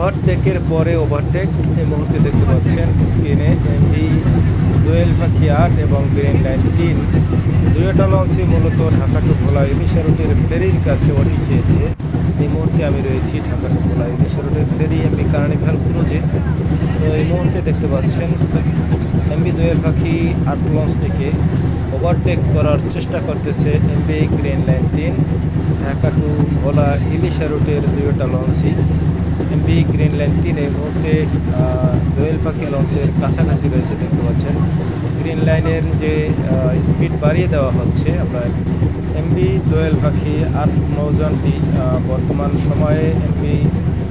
ওভারটেকের পরে ওভারটেক এই মুহূর্তে দেখতে পাচ্ছেন স্ক্রিনে এমভি দোয়েল পাখি আট এবং গ্রিন লাইন তিন। দুয়োটা লঞ্চই মূলত ঢাকা টু ভোলা ইলিশা রুটের ফেরির কাছে ওটি খেয়েছে। এই মুহূর্তে আমি রয়েছি ঢাকা টু ভোলা ইলিশা রুটের ফেরি এমবি কার্নিভাল ক্রুজে। তো এই মুহূর্তে দেখতে পাচ্ছেন এমবি দোয়েল পাখি আট লঞ্চটিকে ওভারটেক করার চেষ্টা করতেছে এমবি গ্রিন লাইন তিন। ঢাকা টু ভোলা ইলিশা রুটের দুয়োটা লঞ্চই এমবি গ্রিন লাইন তিন এই মুহূর্তে দোয়েল পাখি লঞ্চের কাছাকাছি রয়েছে দেখতে পাচ্ছেন। গ্রিন লাইনের যে স্পিড বাড়িয়ে দেওয়া হচ্ছে, আমরা এমবি দোয়েল পাখি আট নৌজানটি বর্তমান সময়ে এমবি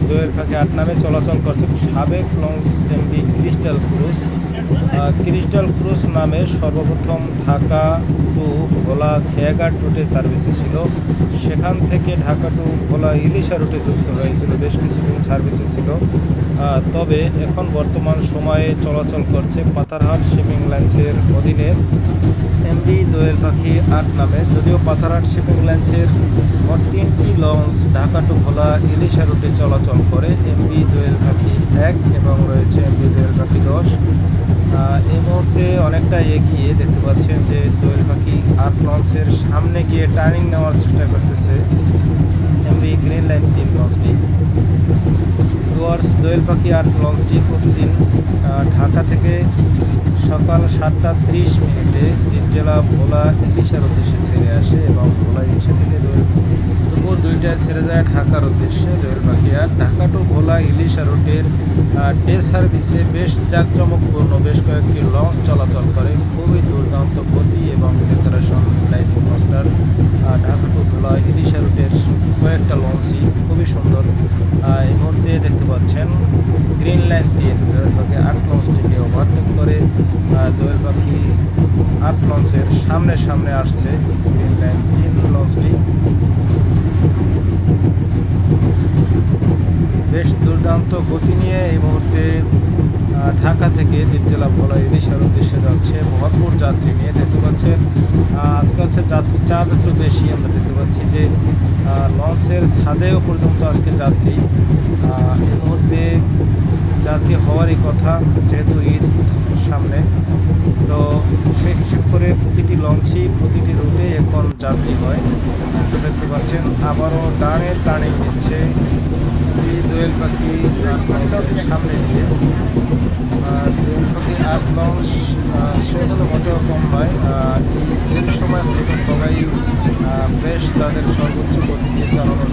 দোয়েল পাখি আট নামে চলাচল করছে। সাবেক launch MB crystal cruise crystal cruise নামে সর্বপ্রথম ঢাকা টু ভোলা খেয়াঘাট রুটে সার্ভিসে ছিল সেখান থেকে ঢাকা টু ভোলা ইলিশা রুটে যুক্ত হয়েছিল। বেশ কিছুদিন সার্ভিসে ছিল তবে এখন বর্তমান সময়ে চলাচল করছে পাতারহাট শিপিং লাইন্সের অধীনে। দোয়েল পাখি আট নামে। যদিও পাথারহাট শিপিং লাইন্সের মোট তিনটি লঞ্চ ঢাকা টু ভোলা ইলিশা রুটে চলাচল করে। এমবি দোয়েল পাখি এক এবং রয়েছে এমবি দোয়েল পাখি দশ। এই মুহূর্তে অনেকটা এগিয়ে দেখতে পাচ্ছেন যে দোয়েল পাখি আট লঞ্চের সামনে গিয়ে টার্নিং নেওয়ার চেষ্টা করতেছে এমবি গ্রিন লাইন তিন লঞ্চটি। ডুয়ার্স দোয়েল পাখি আট লঞ্চটি প্রতিদিন ঢাকা থেকে সকাল সাতটা ত্রিশ মিনিটে জেলা ভোলা ইলিশার উদ্দেশ্যে ছেড়ে আসে এবং ভোলা ইলিশা থেকে দুপুর দুইটায় ছেড়ে যায় ঢাকার উদ্দেশ্যে দোয়েল পাখি আর ঢাকা টু ভোলা ইলিশা রুটের ডে সার্ভিসে বেশ জাঁকজমকপূর্ণ বেশ কয়েকটি লঞ্চ চলাচল করে। খুবই দুর্দান্ত গতি এবং decoration, lighting master Dhaka to Bhola Ilisha রুটের কয়েকটা লঞ্চই খুবই সুন্দর আহ, এই মুহূর্তে দেখতে পাচ্ছেন গ্রিন লাইন তিন দোয়েল পাখি আট ওভারটেক করে দোয়েল পাখি আট লঞ্চের সামনে সামনে আসছে, তিন লঞ্চটি। বেশ দুর্দান্ত গতি নিয়ে এই মুহূর্তে ঢাকা থেকে জেলা ভোলা ইলিশার উদ্দেশ্যে যাচ্ছে ভরপুর যাত্রী নিয়ে দেখতে পাচ্ছেন। আজকে হচ্ছে যাত্রীর চাপ একটু বেশি আমরা দেখতে পাচ্ছি যে লঞ্চের ছাদেও পর্যন্ত আজকে যাত্রী। এই মুহূর্তে যাত্রী হওয়ারই কথা যেহেতু ঈদ সামনে, তো সেই হিসেব করে প্রতিটি লঞ্চই প্রতিটি রুটে এখন যাত্রী হয়। তো দেখতে পাচ্ছেন, আবারও ডানে টানে নিচ্ছে দোয়েল পাখি সামনে দিয়ে। দোয়েল পাখি আট লঞ্চ সেগুলো মোটেও কম নয় আর এই সময় সবাই বেশ তাদের সর্বোচ্চ গতি দিয়ে চালানোর